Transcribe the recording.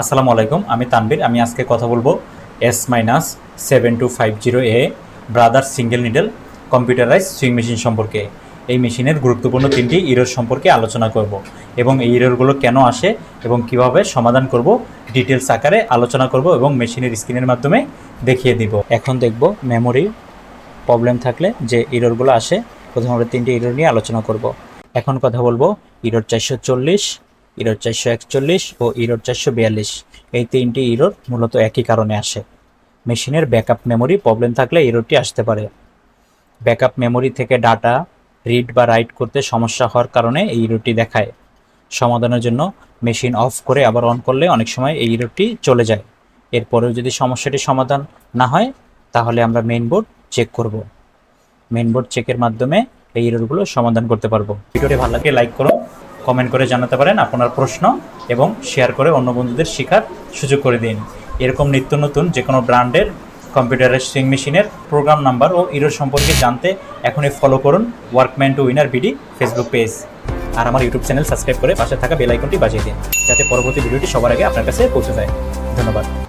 আসসালামু আলাইকুম, আমি তানবীর আমি আজকে কথা বলব S minus seven two five zero A brother single needle computerise sewing machine সম্পর্কে। এই মেশিনের গুরুত্বপূর্ণ তিনটি ইরোর সম্পর্কে আলোচনা করব এবং এই ইরোরগুলো কেন আসে এবং কীভাবে সমাধান করব ডিটেলস আকারে আলোচনা করব এবং মেশিনের স্ক্রিনের মাধ্যমে দেখিয়ে দিব। এখন দেখব মেমোরি প্রবলেম থাকলে যে ইরোরগুলো আসে, প্রথমে আমরা তিনটি ইরোর নিয়ে আলোচনা করব। এখন কথা বলব ইরোর চারশো চল্লিশ ইরোর চারশো একচল্লিশ ও ইরোর চারশো বিয়াল্লিশ। এই তিনটি ইরোর মূলত একই কারণে আসে। মেশিনের ব্যাকআপ মেমোরি প্রবলেম থাকলে ইরোরটি আসতে পারে। ব্যাকআপ মেমোরি থেকে ডাটা রিড বা রাইট করতে সমস্যা হওয়ার কারণে এই ইরোরটি দেখায়। সমাধানের জন্য মেশিন অফ করে আবার অন করলে অনেক সময় এই ইরোরটি চলে যায়। এরপরেও যদি সমস্যাটি সমাধান না হয়, তাহলে আমরা মেইন বোর্ড চেক করব। মেইন বোর্ড চেকের মাধ্যমে এই ইরোরগুলো সমাধান করতে পারব। ভিডিওটি ভালো লাগে লাইক করুন কমেন্ট করে জানাতে পারেন আপনার প্রশ্ন এবং শেয়ার করে অন্য বন্ধুদের শেখার সুযোগ করে দিন। এরকম নিত্য নতুন যে কোনো ব্র্যান্ডের কম্পিউটারের সুইং মেশিনের প্রোগ্রাম নাম্বার ও ইরোর সম্পর্কে জানতে এখনই ফলো করুন workman to winner BD Facebook page আর আমার ইউটিউব চ্যানেল সাবস্ক্রাইব করে পাশে থাকা বেল আইকনটি বাজিয়ে দিন, যাতে পরবর্তী ভিডিওটি সবার আগে আপনার কাছে পৌঁছে যায়। ধন্যবাদ।